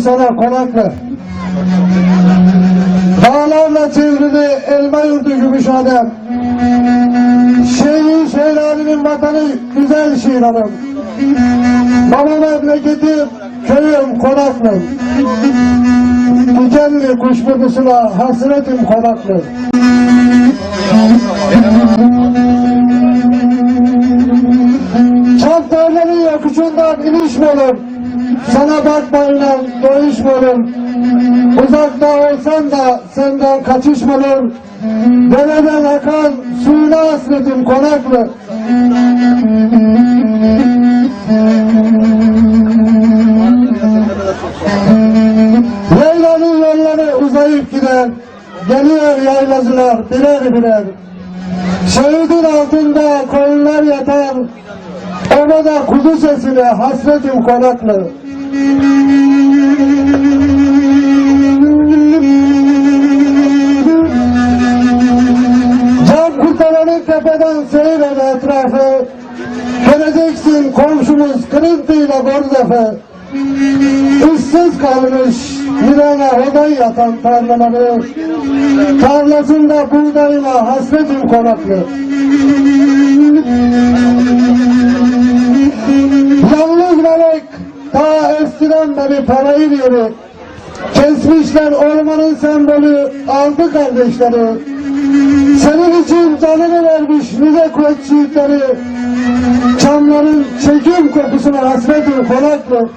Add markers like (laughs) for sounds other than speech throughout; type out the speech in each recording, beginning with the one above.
sana konaklı. Dağlarla çevrili elma yurdu Gümüşhane. Şehrin şehirlerinin vatanı güzel şehir hanım. Baba memleketim köyüm konaklı. Dikenli kuşburnosuna hasretim konaklı. Çantarların yakışından iniş mi olur? Sana bakmayla doyuş mu olur? Uzakta olsan da senden kaçış mı olur? Dereden akan suyuna hasretim konaklı. Yaylanın yolları uzayıp gider. Geliyor yaylacılar birer birer. Şehidin altında koyunlar yatar. Ona kuzu sesine hasretim konaklı. Can kurtaranın tepeden seyret etrafı. Göreceksin komşumuz kırıntıyla borzafe. Issız kalmış virana oday yatan tarlaları. Tarlasında buğdayla hasretim konaklı. Parayı yeri. Kesmişler ormanın sembolü aldı kardeşleri. Senin için canını vermiş nice kuvvet yiğitleri. Çamların çekim kokusuna hasretim konaklı.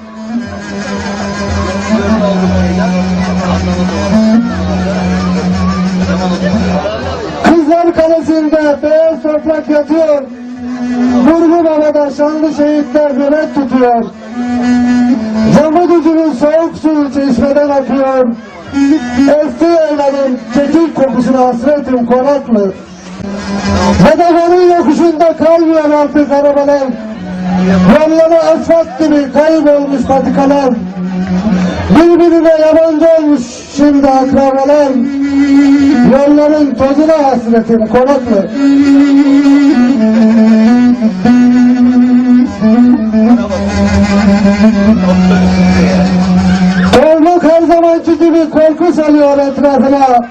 Kızlar Kalesi'nde beyaz toprak yatıyor. Vurgun havada şanlı şehitler nöbet tutuyor. Camı düzünün soğuk suyu çeşmeden akıyor. Eski evlerin kekik kokusuna hasretim konaklı. Bedevanın yokuşunda kalmıyor artık arabalar. Yolları asfalt gibi kaybolmuş patikalar. Birbirine yabancı olmuş şimdi akrabalar. Yolların tozuna hasretim konaklı. Korluk etrafına.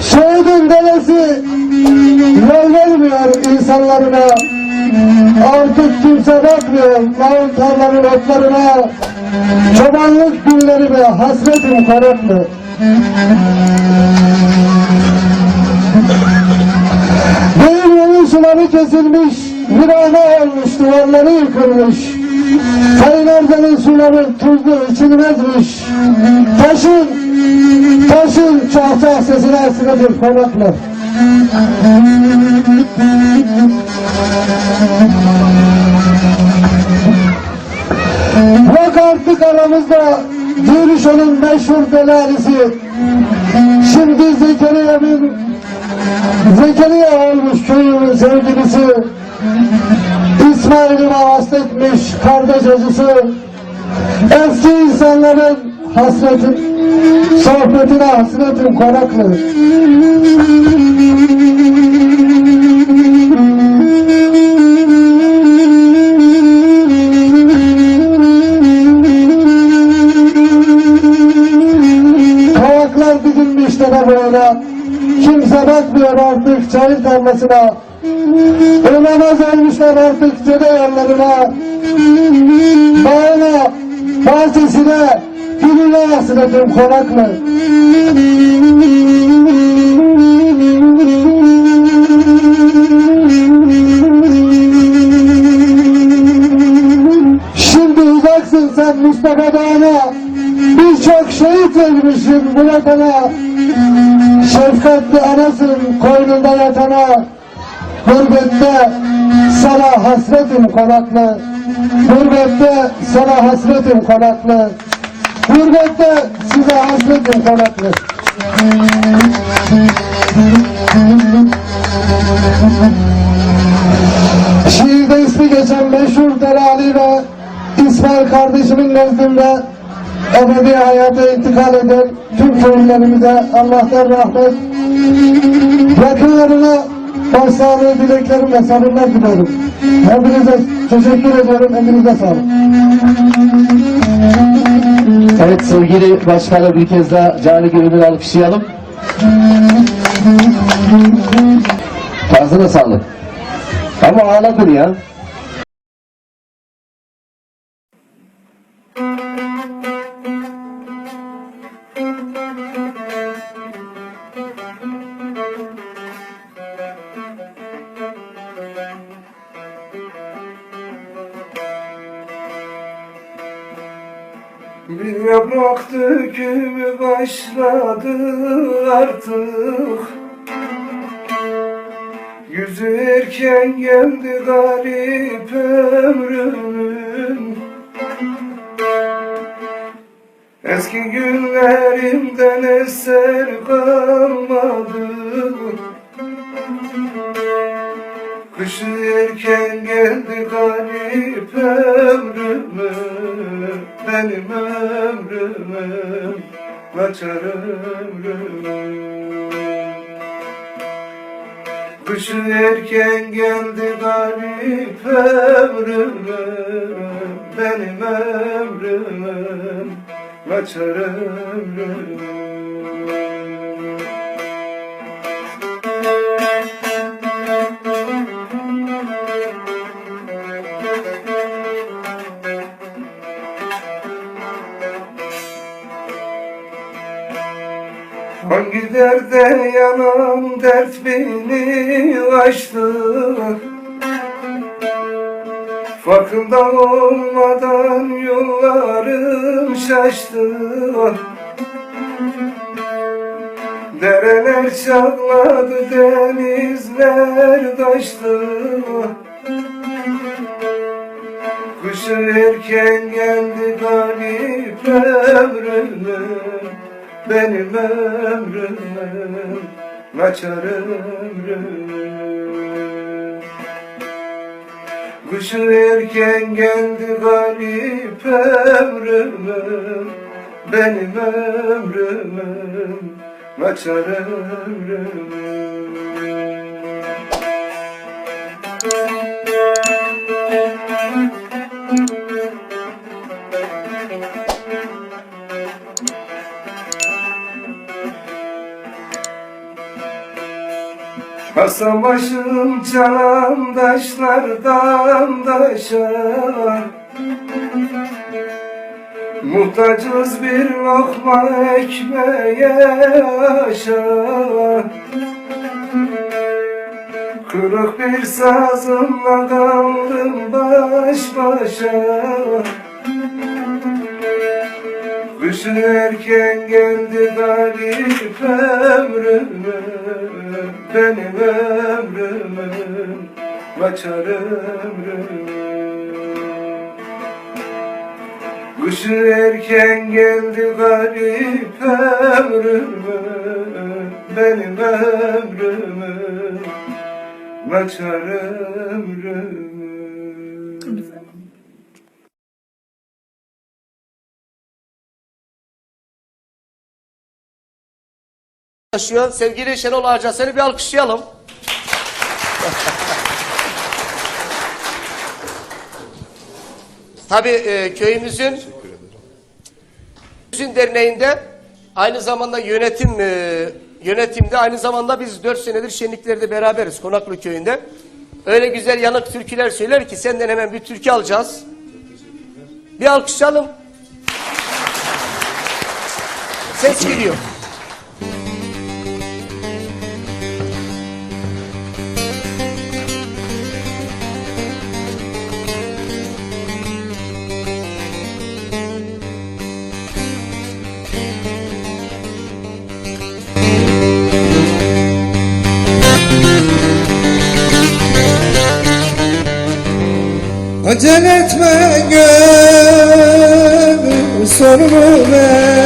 Şehidin delesi yol vermiyor insanlarına. Artık kimse bakmıyor mağun tarlanın otlarına. Çobanlık günlerime hasretim konaklı. Benim yolun suları kesilmiş, virane olmuş, duvarları yıkılmış. Sayın Erdoğan'ın suları tuzlu içilmezmiş. Taşın, taşın çahçah sesine esnedir konaklar. Yok artık aramızda Gürüşo'nun meşhur belalisi. Şimdi Zekeriya'nın Zekeriya olmuş köyümün sevgilisi. İsmail'ime hasretmiş kardeş acısı. Eski insanların hasretin, sohbetine hasretin konaklı. Kavaklar dizilmiş de böyle. Kimse bakmıyor artık çayır tarlasına. Ölemez olmuşlar artık cede yanlarına. Bağına, bahçesine, gülüne hasretim konaklı. Şimdi uzaksın sen Mustafa Dağı'na. Birçok şehit bu vatana. Şefkatli anasın koynunda yatana. Gurbette sana hasretim konaklı. Gurbette sana hasretim konaklı. Gurbette size hasretim konaklı. Şiirde ismi geçen meşhur Delali ve İsmail kardeşimin nezdinde ebedi hayata intikal eden tüm köylülerimize Allah'tan rahmet, yakınlarına başsağlığı dileklerimle sabırlar diliyorum. Hepinize teşekkür ediyorum, hepinize sağlık. Evet sevgili başkanı bir kez daha canı gönülden alkışlayalım. Ağzına sağlık. Ama ağladın ya. Bir yaprak dökümü başladı artık. Yüzü erken geldi garip ömrümün. Eski günlerimden eser kalmadı Kışı erken geldi garip ömrümü Benim ömrümüm Kaçar ömrümüm Kışı erken geldi garip ömrümüm Benim ömrümüm Kaçar ömrümüm Hangi derde yanam dert beni açtı Farkında olmadan yollarım şaştı. Dereler çağladı denizler taştı Kışı erken geldi garip ömrümün Benim ömrümün Kaçar ömrümün Kışı erken geldi garip ömrümün Benim ömrümün Kaçar ömrümün Kasa başım çalan taşlardan taşa. Muhtacız bir lokma ekmeğe aşağı Kırık bir sazımla kaldım baş başa. Kışın erken geldi garip ömrümün Benim ömrümün Kaçar ömrümün. Kışın erken geldi garip ömrümün. Benim ömrümün Kaçar ömrümün Yaşıyor. Sevgili Şenol Ağaca seni bir alkışlayalım. (laughs) Tabii e, köyümüzün Köyümüzün derneğinde aynı zamanda yönetim e, yönetimde aynı zamanda biz dört senedir şenliklerde beraberiz Konaklı köyünde. Öyle güzel yanık türküler söyler ki senden hemen bir türkü alacağız. Bir alkışlayalım. Ses geliyor. Etme gönül sonunu bekle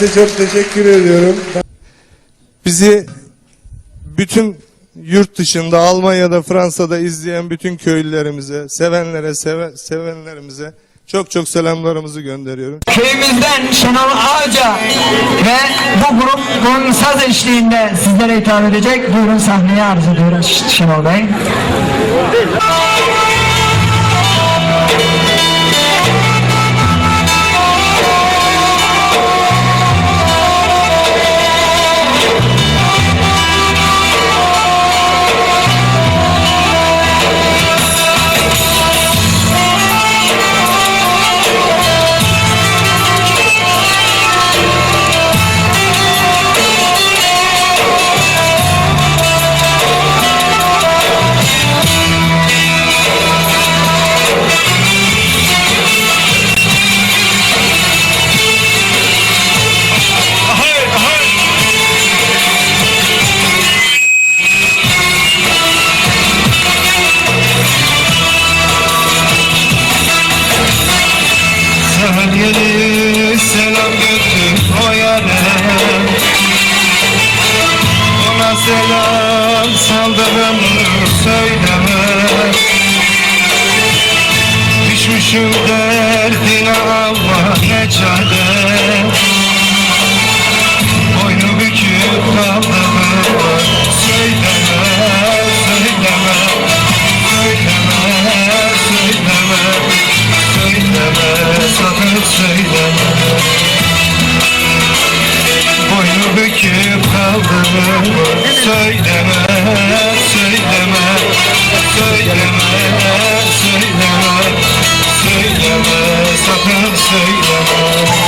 Herkese çok teşekkür ediyorum. Bizi bütün yurt dışında Almanya'da Fransa'da izleyen bütün köylülerimize, sevenlere, seve, sevenlerimize çok çok selamlarımızı gönderiyorum. Köyümüzden Şenol Ağaca ve bu grup bunun saz eşliğinde sizlere hitap edecek. Buyurun sahneye arz ediyorum Ş- Şenol Bey. Ona selam saldırımı söyleme Düşmüşüm derdine Allah ne çare. Boynu büküp kaldığım var. Söyleme, söyleme Söyleme, söyleme Söyleme, sakın söyleme Boynu büküp kaldığım var Söyleme, söyleme Söyleme, söyleme Söyleme, sakın söyleme